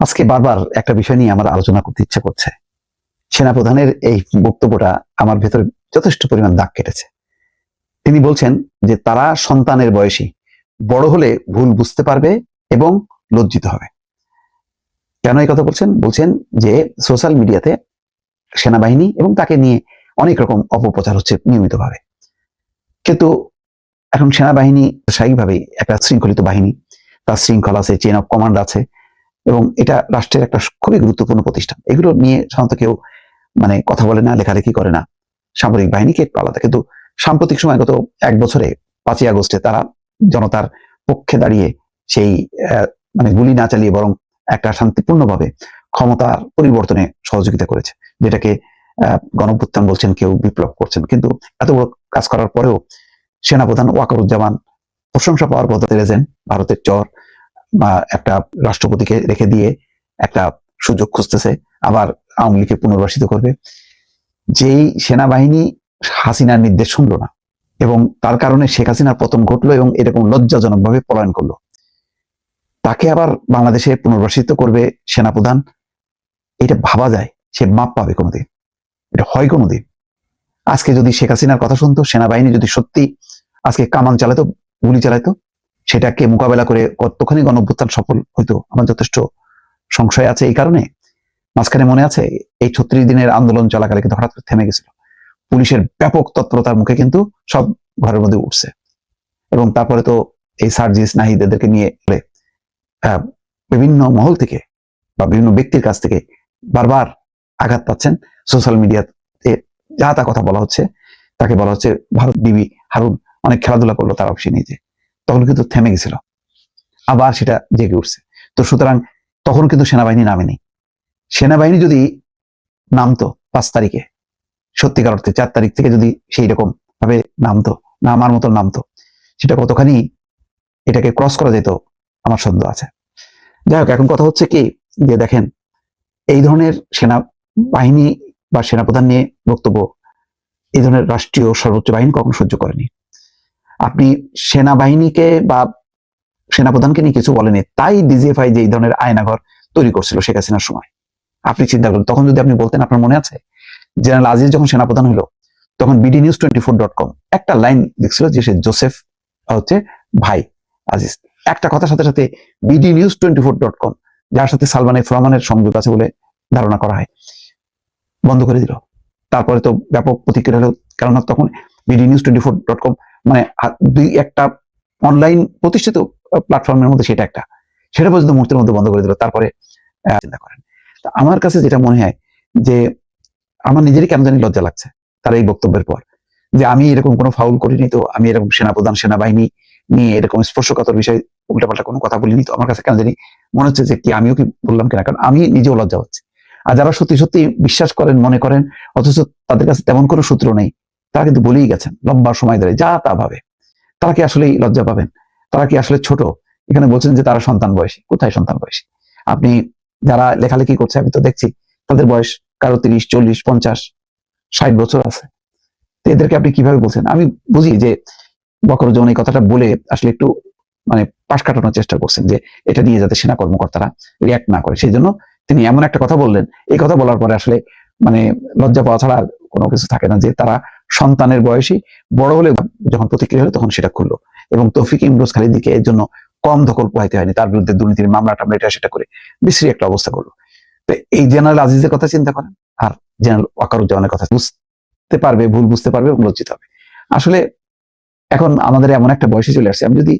আজকে বারবার একটা বিষয় নিয়ে আমার আলোচনা করতে ইচ্ছা করছে। সেনাপ্রধানের এই বক্তব্যটা আমার ভেতরে যথেষ্ট পরিমাণ দাগ কেটেছে। তিনি বলছেন যে তারা সন্তানের বয়সী, বড় হলে ভুল বুঝতে পারবে এবং লজ্জিত হবে। কেন এই কথা বলছেন? বলছেন যে সোশ্যাল মিডিয়াতে সেনাবাহিনী এবং তাকে নিয়ে অনেক রকম অপপ্রচার হচ্ছে নিয়মিতভাবে। কিন্তু এখন সেনাবাহিনী স্বাভাবিকভাবেই একটা শৃঙ্খলিত বাহিনী, তার শৃঙ্খলা আছে চেন অফ কমান্ড আছে এবং এটা রাষ্ট্রের একটা খুবই গুরুত্বপূর্ণ প্রতিষ্ঠান। এগুলো নিয়ে সাধারণত কেউ মানে কথা বলে না, লেখালেখি করে না। সামরিক বাহিনীকে একটু আলাদা কিন্তু সাম্প্রতিক সময় গত এক বছরে, পাঁচই আগস্টে তারা জনতার পক্ষে দাঁড়িয়ে সেই মানে গুলি না চালিয়ে বরং একটা শান্তিপূর্ণভাবে ক্ষমতার পরিবর্তনে সহযোগিতা করেছে, যেটাকে গণভ্যুত্থান বলছেন, কেউ বিপ্লব করছেন। কিন্তু এত বড় কাজ করার পরেও সেনাপ্রধান ওয়াকারুজ্জামান প্রশংসা পাওয়ার পথে তেরেছেন ভারতের চর বা একটা রাষ্ট্রপতিকে রেখে দিয়ে একটা সুযোগ খুঁজতেছে, আবার আওয়ামী লীগকে পুনর্বাসিত করবে। যেই সেনাবাহিনী হাসিনার নির্দেশ শুনলো না, এবং তার কারণে শেখ হাসিনার পতন ঘটলো এবং এরকম লজ্জাজনকভাবে পলায়ন করল। তাকে আবার বাংলাদেশে পুনর্বাসিত করবে সেনাপ্রধান, এটা ভাবা যায়, সে মাপ পাবে কোনোদিন। এটা হয় কোনোদিন। আজকে যদি শেখ হাসিনার কথা শুনতো, সেনাবাহিনী যদি সত্যি আজকে কামান চালাতো, গুলি চালাতো সেটাকে মোকাবেলা করে কতখানি গণভ্যুত্থান সফল হইতো আমার যথেষ্ট সংশয় আছে এই কারণে। মাঝখানে মনে আছে, এই ছত্রিশ দিনের আন্দোলন চলাকালে কিন্তু হঠাৎ থেমে গেছিল। পুলিশের ব্যাপক তৎপরতার মুখে কিন্তু সব ঘরের মধ্যে উঠছে। এবং তারপরে তো এই সার্জিস নাহিদ এদেরকে নিয়ে বিভিন্ন মহল থেকে বা বিভিন্ন ব্যক্তির কাছ থেকে বারবার আঘাত পাচ্ছেন। সোশ্যাল মিডিয়াতে যা তা কথা বলা হচ্ছে, তাকে বলা হচ্ছে ভারত বিবি হারুন। অনেক খেলাধুলা করল তার অফিসে নিজে তখন কিন্তু থেমে গেছিল। আবার সেটা জেগে উঠছে। তো সুতরাং তখন কিন্তু সেনাবাহিনী নামেনি সেনাবাহিনী যদি নামতো পাঁচ তারিখে, সত্যিকার অর্থে চার তারিখ থেকে যদি সেই রকম ভাবে নামতো, নামার মতো নামতো, সেটা কতখানি এটাকে ক্রস করা যেত আমার সন্দেহ আছে। যাই হোক, এখন কথা হচ্ছে কি, যে দেখেন, এই ধরনের সেনা বাহিনী বা সেনাপ্রধান নিয়ে বক্তব্য, এই ধরনের রাষ্ট্রীয় সর্বোচ্চ বাহিনী কখনো সহ্য করেনি। আপনি সেনাবাহিনীকে বা সেনাপ্রধানকে নিয়ে কিছু বলেনি তাই ডিজিএফআই যে এই ধরনের আয়নাঘর তৈরি করছিল শেখ হাসিনার সময়। আপনি চিন্তা করেন, তখন যদি আপনি বলতেন, আপনার মনে আছে? জেনারেল আজিজ যখন সেনাপ্রধান হলো, তখন BD news twenty four dot com একটা লাইন লিখছিল যে সে জোসেফ, হচ্ছে ভাই আজিজ। একটা কথার সাথে সাথে BD news twenty four dot com যার সাথে সালমান এফ রহমানের সংযোগ আছে বলে ধারণা করা হয়, বন্ধ করে দিল। তারপরে তো ব্যাপক প্রতিক্রিয়া হলো, কেননা তখন BD news twenty four dot com মানে দুই একটা অনলাইন প্রতিষ্ঠিত প্ল্যাটফর্মের মধ্যে সেটা একটা। সেটা পর্যন্ত মুহূর্তের মধ্যে বন্ধ করে দিল। তারপরে চিন্তা করেন। আমার কাছে যেটা মনে হয় যে, আমার নিজেরই কেন জানি লজ্জা লাগছে তার এই বক্তব্যের পর। যে আমি এরকম কোনো ফাউল করিনি তো, আমি এরকম সেনাপ্রধান, সেনাবাহিনী নিয়ে এরকম স্পর্শকাতর বিষয় উল্টাপাল্টা কোনো কথা বলিনি তো, আমার কাছে কেন জানি মনে হচ্ছে যে, কি আমিও কি বললাম কিনা? কারণ আমি নিজেও লজ্জা হচ্ছে আর যারা সত্যি সত্যি বিশ্বাস করেন, মনে করেন, অথচ তাদের কাছে তেমন কোনো সূত্র নেই তারা কিন্তু বলেই গেছেন, লম্বা সময় ধরে, যা তা ভাবে। তারা কি আসলে লজ্জা পাবেন? তারা কি আসলে ছোট? এখানে বলছেন যে তারা সন্তান বয়সী। কোথায় সন্তান বয়সী? আপনি যারা লেখালেখি করছে, আমি তো দেখছি, তাদের বয়স কারও তিরিশ, চল্লিশ, পঞ্চাশ, ষাট বছর আছে। এদেরকে আপনি কীভাবে বলছেন? আমি বুঝি যে বকরজন এই কথাটা বলে আসলে একটু মানে পাশ কাটানোর চেষ্টা করছেন যে এটা নিয়ে যাতে সেনা কর্মকর্তারা রিয়াক্ট না করে। সেই জন্য তিনি এমন একটা কথা বললেন। এই কথা বলার পরে আসলে মানে লজ্জা পাওয়া ছাড়া কোনো কিছু থাকে না যে তারা সন্তানের বয়সী, বড় হলে যখন প্রতিক্রিয়া হলো তখন সেটা করল। এবং তৌফিক ইমরোজ খালিদিকে এর জন্য কম দখল পোহাইতে হয়নি। তার বিরুদ্ধে দুর্নীতির মামলা টামলা এটা সেটা করে বিশ্রী একটা অবস্থা করল। তো এই জেনারেল আজিজের কথা চিন্তা করেন? আর জেনারেল ওয়াকারুজ্জামানের কথা বুঝতে পারবে, ভুল বুঝতে পারবে এবং লজ্জিত হবে। আসলে এখন আমাদের এমন একটা বয়সে চলে আসছে। আমি যদি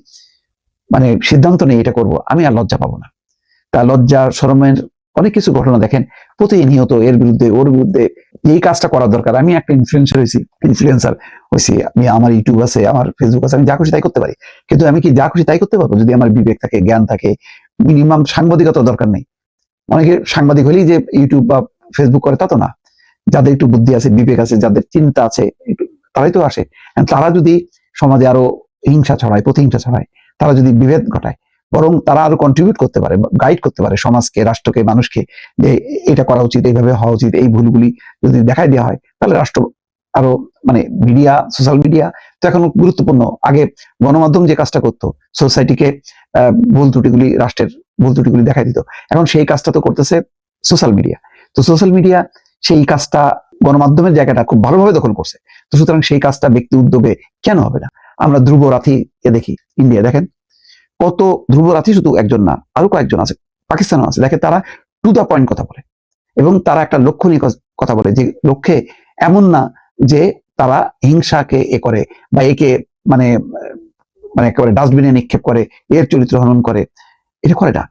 মানে সিদ্ধান্ত নেই এটা করব, আমি আর লজ্জা পাবো না। তা লজ্জা শরমের অনেক কিছু ঘটনা দেখেন। প্রতিনিয়ত এর বিরুদ্ধে, ওর বিরুদ্ধে এই কাজটা করা দরকার। আমি একটা ইনফ্লুয়েন্সার হয়েছি ইনফ্লুয়েন্সার হয়েছি। আমি, আমার ইউটিউব আছে, আমার ফেসবুক আছে, আমি যা খুশি তাই করতে পারি। কিন্তু আমি কি যা খুশি তাই করতে পারব? যদি আমার বিবেক থাকে, জ্ঞান থাকে মিনিমাম সাংবাদিকতা দরকার নেই। অনেকে সাংবাদিক হলেই যে ইউটিউব বা ফেসবুক করে তা তো না। যাদের একটু বুদ্ধি আছে, বিবেক আছে, যাদের চিন্তা আছে তারাই তো আসে। তারা যদি সমাজে আরও হিংসা ছড়ায়, প্রতিহিংসা ছড়ায়, তারা যদি বিভেদ ঘটায় বরং তারা আরও কন্ট্রিবিউট করতে পারে গাইড করতে পারে সমাজকে, রাষ্ট্রকে, মানুষকে যে এটা করা উচিত, এইভাবে হওয়া উচিত, এই ভুলগুলি যদি দেখাই দেওয়া হয়, তাহলে রাষ্ট্র আরও মানে মিডিয়া সোশ্যাল মিডিয়া তো এখন গুরুত্বপূর্ণ। আগে গণমাধ্যম যে কাজটা করতো সোসাইটিকে ভুল ত্রুটিগুলি, রাষ্ট্রের ভুল ত্রুটিগুলি দেখাই দিত। এখন সেই কাজটা তো করতেছে সোশ্যাল মিডিয়া তো সোশ্যাল মিডিয়া সেই কাজটা গণমাধ্যমের জায়গাটা খুব ভালোভাবে দখল করছে। তো সুতরাং সেই কাজটা ব্যক্তি উদ্যোগে কেন হবে না? আমরা ধ্রুব রাথিকে দেখি। ইন্ডিয়া দেখেন। কত ধ্রুব রাথি শুধু একজন না, আরও কয়েকজন আছে, পাকিস্তানও আছে। দেখে তারা টু দা পয়েন্ট কথা বলে। এবং তারা একটা লক্ষ্য নিয়ে কথা বলে যে লক্ষ্যে এমন না যে তারা হিংসাকে এ করে বা একে মানে মানে একেবারে ডাস্টবিনে নিক্ষেপ করে, এর চরিত্র হনন করে। এটা করে না।